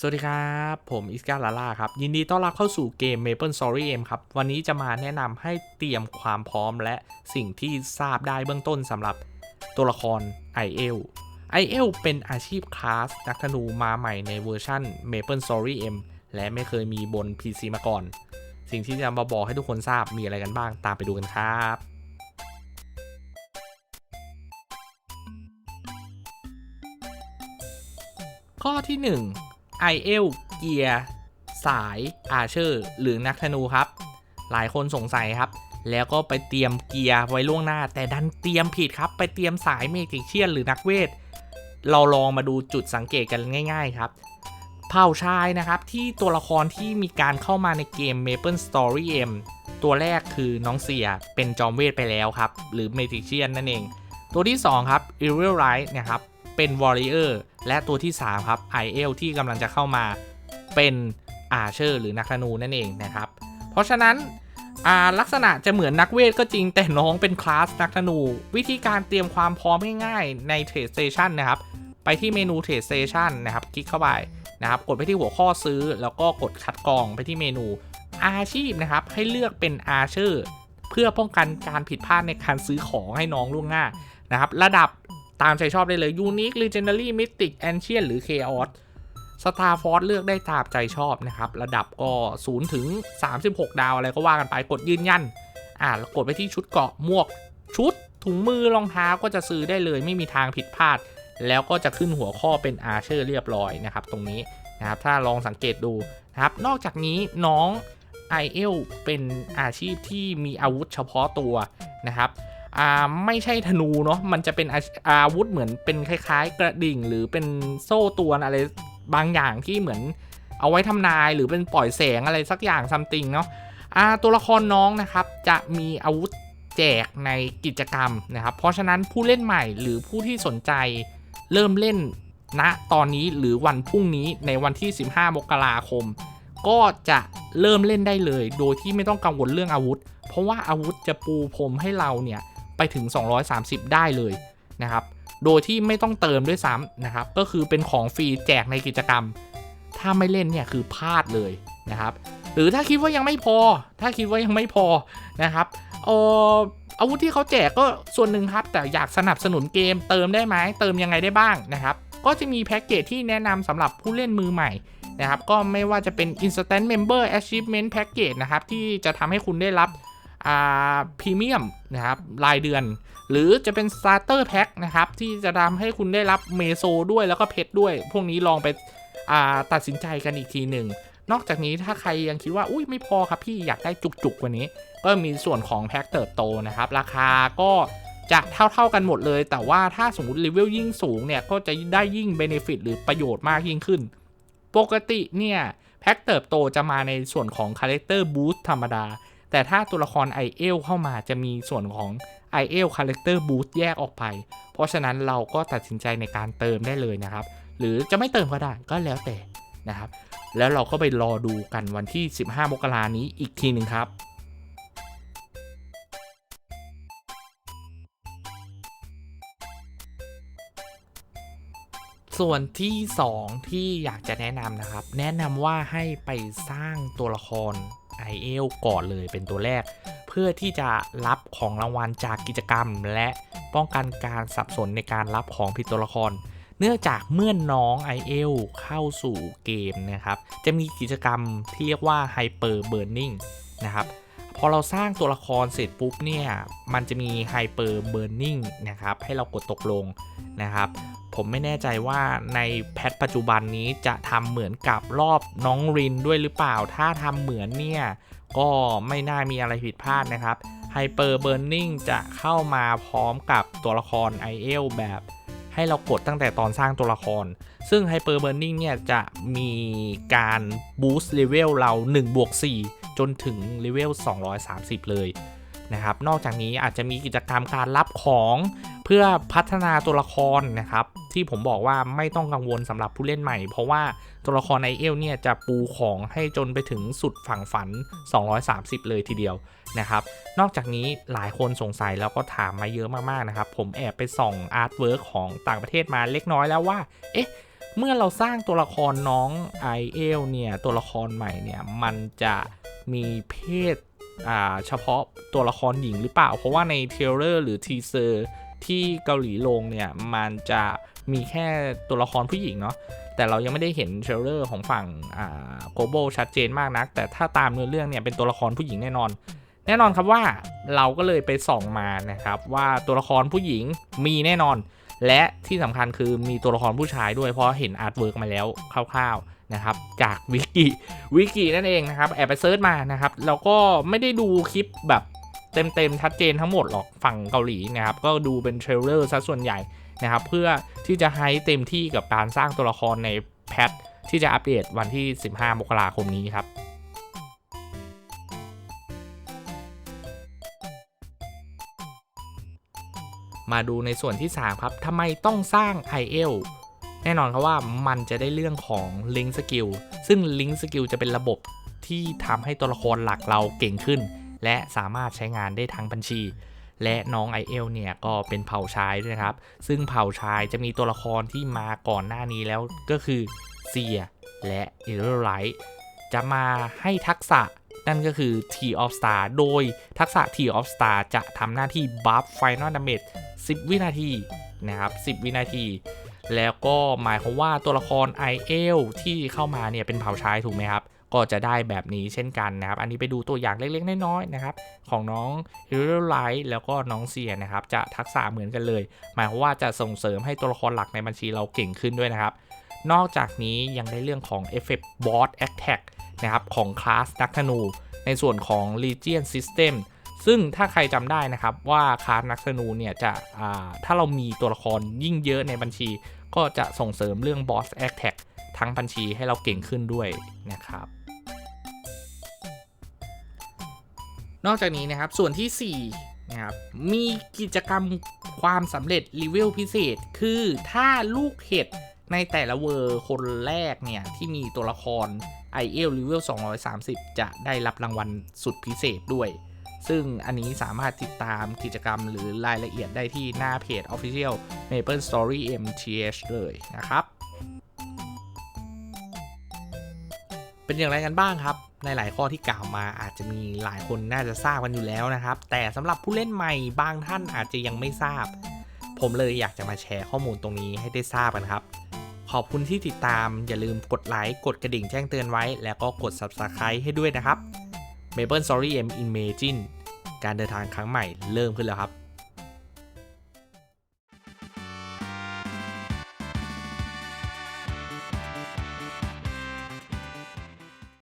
สวัสดีครับ ผมอิสกาลาล่าครับ ยินดีต้อนรับเข้าสู่เกม Maple Story M ครับ วันนี้จะมาแนะนำให้เตรียมความพร้อมและสิ่งที่ทราบได้เบื้องต้นสำหรับตัวละคร i อ l i อ l เป็นอาชีพคลาสนักธนูมาใหม่ในเวอร์ชัน Maple Story M และไม่เคยมีบน PC มาก่อน สิ่งที่จะมาบอกให้ทุกคนทราบมีอะไรกันบ้างตามไปดูกันครับข้อที่1 i อ l เกียร์สายอาเชอร์ หรือนักธนูครับ หลายคนสงสัยครับ แล้วก็ไปเตรียมเกียร์ไว้ล่วงหน้า แต่ดันเตรียมผิดครับ ไปเตรียมสายเมจิกเชียนหรือนักเวท เราลองมาดูจุดสังเกตกันง่าย ๆ ครับเผ่าชายนะครับ ที่ตัวละครที่มีการเข้ามาในเกม Maple Story M ตัวแรกคือน้องเสียเป็นจอมเวทไปแล้วครับ หรือเมจิเชียนนั่นเอง ตัวที่ 2 ครับ e v i l Right นะครับ เป็น Warrior และตัวที่ 3 ครับ i อ l ที่กำลังจะเข้ามาเป็นอาเชอร์หรือนักธนูนั่นเองนะครับ เพราะฉะนั้นลักษณะจะเหมือนนักเวทก็จริงแต่น้องเป็นคลาสนักธนู วิธีการเตรียมความพร้อมง่ายๆใน Trade Station นะครับ ไปที่เมนู Trade Station นะครับ คลิกเข้าไปนะครับ กดไปที่หัวข้อซื้อ แล้วก็กดคัดกรองไปที่เมนูอาชีพนะครับ ให้เลือกเป็นอาเชอร์เพื่อป้องกันการผิดพลาดในการซื้อของให้น้องล่วงหน้านะครับ ระดับ ตามใจชอบได้เลย Unique Legendary Mythic Ancient หรือ Chaos Star Force เลือกได้ตามใจชอบนะครับ ระดับก็ 0 ถึง 36 ดาวอะไรก็ว่ากันไปกดยืนยัน อ่าแล้วกดไปที่ชุดเกาะหมวก ชุดถุงมือรองเท้าก็จะซื้อได้เลยไม่มีทางผิดพลาด แล้วก็จะขึ้นหัวข้อเป็นอาเชอร์เรียบร้อยนะครับตรงนี้นะครับถ้าลองสังเกตดูนะครับนอกจากนี้น้องไอเอลเป็นอาชีพที่มีอาวุธเฉพาะตัวนะครับ อ่าไม่ใช่ธนูเนาะมันจะเป็นอาวุธเหมือนเป็นคล้ายๆ กระดิ่ง หรือเป็นโซ่ตวนอะไรบางอย่างที่เหมือนเอาไว้ทำนายหรือเป็นปล่อยแสงอะไรสักอย่างซัมติงเนาะอ่าตัวละครน้องนะครับจะมีอาวุธแจกในกิจกรรมนะครับ เพราะฉะนั้นผู้เล่นใหม่หรือผู้ที่สนใจเริ่มเล่นณตอนนี้หรือวันพรุ่งนี้ในวันที่ 15 มกราคม ก็จะเริ่มเล่นได้เลย โดยที่ไม่ต้องกังวลเรื่องอาวุธ เพราะว่าอาวุธจะปูพรมให้เราเนี่ย ไปถึง 230 ได้เลยนะครับ โดยที่ไม่ต้องเติมด้วยซ้ำนะครับ ก็คือเป็นของฟรีแจกในกิจกรรม ถ้าไม่เล่นเนี่ยคือพลาดเลยนะครับ หรือถ้าคิดว่ายังไม่พอ ถ้าคิดว่ายังไม่พอนะครับเอออาวุธที่เขาแจกก็ส่วนหนึ่งครับ แต่อยากสนับสนุนเกมเติมได้ไหมเติมยังไงได้บ้างนะครับ ก็จะมีแพ็กเกจที่แนะนำสำหรับผู้เล่นมือใหม่นะครับ ก็ไม่ว่าจะเป็น Instant Member Achievement Package นะครับ ที่จะทำให้คุณได้รับ พรีเมียมนะครับรายเดือน หรือจะเป็น Starter Pack นะครับ ที่จะทำให้คุณได้รับเมโซด้วยแล้วก็เพชรด้วย พวกนี้ลองไปตัดสินใจกันอีกทีหนึ่ง นอกจากนี้ถ้าใครยังคิดว่าอุ้ยไม่พอครับพี่อยากได้จุกๆกว่านี้ ก็มีส่วนของแพ็คเติบโตนะครับ ราคาก็จะเท่าๆกันหมดเลย แต่ว่าถ้าสมมติเลเวลยิ่งสูงเนี่ย ก็จะได้ยิ่งเบนฟิตหรือประโยชน์มากยิ่งขึ้น ปกติเนี่ย แพ็คเติบโตจะมาในส่วนของคาแรคเตอร์บูสต์ธรรมดา แต่ถ้าตัวละคร i อ l เข้ามาจะมีส่วนของ i อ l Character Boost แยกออกไป เพราะฉะนั้นเราก็ตัดสินใจในการเติมได้เลยนะครับ หรือจะไม่เติมก็ได้ก็แล้วแต่นะครับ แล้วเราก็ไปรอดูกันวันที่ 15 มกรานี้อีกทีหนึ่งครับส่วนที่ 2 ที่อยากจะแนะนำนะครับ แนะนำว่าให้ไปสร้างตัวละคร i อ l ก่อนเลยเป็นตัวแรก เพื่อที่จะรับของรางวัลจากกิจกรรม และป้องกันการสับสนในการรับของผิดตัวละคร เนื่องจากเมื่อน้อง i อ l เข้าสู่เกมนะครับ จะมีกิจกรรมที่เรียกว่า Hyper Burning นะครับ พอเราสร้างตัวละครเสร็จปุ๊บเนี่ยมันจะมี Hyper Burning นะครับให้เรากดตกลงนะครับ ผมไม่แน่ใจว่าในแพทปัจจุบันนี้จะทำเหมือนกับรอบน้องรินด้วยหรือเปล่า ถ้าทำเหมือนเนี่ยก็ไม่น่ามีอะไรผิดพลาดนะครับ Hyper Burning จะเข้ามาพร้อมกับตัวละคร i อ l แบบให้เรากดตั้งแต่ตอนสร้างตัวละคร ซึ่ง Hyper Burning เนี่ยจะมีการ boost level เรา1บวก4 จนถึงเลเวล 230 เลยนะครับ นอกจากนี้อาจจะมีกิจกรรมการรับของเพื่อพัฒนาตัวละครนะครับ ที่ผมบอกว่าไม่ต้องกังวลสำหรับผู้เล่นใหม่ เพราะว่าตัวละครไอเอลเนี่ยจะปูของให้จนไปถึงสุดฝั่งฝัน 230 เลยทีเดียวนะครับ นอกจากนี้หลายคนสงสัยแล้วก็ถามมาเยอะมากๆนะครับ ผมแอบไปส่องอาร์ตเวิร์กของต่างประเทศมาเล็กน้อยแล้วว่า เอ๊ะ เมื่อเราสร้างตัวละครน้องไอเอลเนี่ย ตัวละครใหม่เนี่ย มันจะมีเพศอ่าเฉพาะตัวละครหญิงหรือเปล่า เพราะว่าในเทรลเลอร์หรือทีเซอร์ที่เกาหลีลงเนี่ย มันจะมีแค่ตัวละครผู้หญิงเนาะแต่เรายังไม่ได้เห็นเทรลเลอร์ของฝั่งอ่าโกโบชัดเจนมากนัก แต่ถ้าตามเนื้อเรื่องเนี่ยเป็นตัวละครผู้หญิงแน่นอน แน่นอนครับว่าเราก็เลยไปส่องมานะครับว่าตัวละครผู้หญิงมีแน่นอน และที่สำคัญคือมีตัวละครผู้ชายด้วยเพราะเห็นอาร์ตเวิร์กมาแล้วคร่าวๆนะครับจากวิกิวิกินั่นเองนะครับแอบไปเซิร์ชมานะครับแล้วก็ไม่ได้ดูคลิปแบบเต็มๆชัดเจนทั้งหมดหรอกฝั่งเกาหลีนะครับก็ดูเป็นเทรลเลอร์ซะส่วนใหญ่นะครับเพื่อที่จะให้เต็มที่กับการสร้างตัวละครในแพทที่จะอัปเดตวันที่ 15 มกราคมนี้ครับ มาดูในส่วนที่ 3 ครับทำไมต้องสร้าง IL แน่นอนครับว่ามันจะได้เรื่องของ Link Skill ซึ่ง Link Skill จะเป็นระบบที่ทำให้ตัวละครหลักเราเก่งขึ้น และสามารถใช้งานได้ทั้งบัญชี และน้อง IL เนี่ยก็เป็นเผ่าชายด้วยนะครับ ซึ่งเผ่าชายจะมีตัวละครที่มาก่อนหน้านี้แล้วก็คือเซียและเอเ l ไลท์จะมาให้ทักษะ นั่นก็คือ T of Star โดยทักษะ T of Star จะทำหน้าที่ buff Final Damage 10 วินาทีนะครับ 10 วินาที แล้วก็หมายความว่าตัวละคร i อ l ที่เข้ามาเนี่ยเป็นเผ่าชายถูกไหมครับ ก็จะได้แบบนี้เช่นกันนะครับ อันนี้ไปดูตัวอย่างเล็กๆ น้อยๆนะครับ ของน้อง h e r o l i g h t แล้วก็น้องเซียนะครับ จะทักษะเหมือนกันเลย หมายความว่าจะส่งเสริมให้ตัวละครหลักในบัญชีเราเก่งขึ้นด้วยนะครับ นอกจากนี้ยังได้เรื่องของ Effect Boss Attack นะครับของคลาสนักธนู ในส่วนของ Legion System ซึ่งถ้าใครจำได้นะครับว่าคลาสนักธนูเนี่ยจะถ้าเรามีตัวละครยิ่งเยอะในบัญชี ก็จะส่งเสริมเรื่อง Boss Attack ทั้งบัญชีให้เราเก่งขึ้นด้วยนะครับนอกจากนี้นะครับส่วนที่4นะครับมีกิจกรรมความสำเร็จรีเวลพิเศษ คือถ้าลูกเห็ด ในแต่ละเวอร์คนแรกเนี่ย ที่มีตัวละคร i อ l เลเวล230 จะได้รับรางวัลสุดพิเศษด้วย ซึ่งอันนี้สามารถติดตามกิจกรรมหรือรายละเอียดได้ที่หน้าเพจ Official Maple Story MTH เลยนะครับ เป็นอย่างไรกันบ้างครับ ในหลายข้อที่กล่าวมาอาจจะมีหลายคนน่าจะทราบกันอยู่แล้วนะครับ แต่สำหรับผู้เล่นใหม่บางท่านอาจจะยังไม่ทราบ ผมเลยอยากจะมาแชร์ข้อมูลตรงนี้ให้ได้ทราบกันครับ ขอบคุณที่ติดตาม อย่าลืมกดไลค์ กดกระดิ่งแจ้งเตือนไว้ แล้วก็กด Subscribe ให้ด้วยนะครับ Maple Story M Imagine การเดินทางครั้งใหม่เริ่มขึ้นแล้วครับ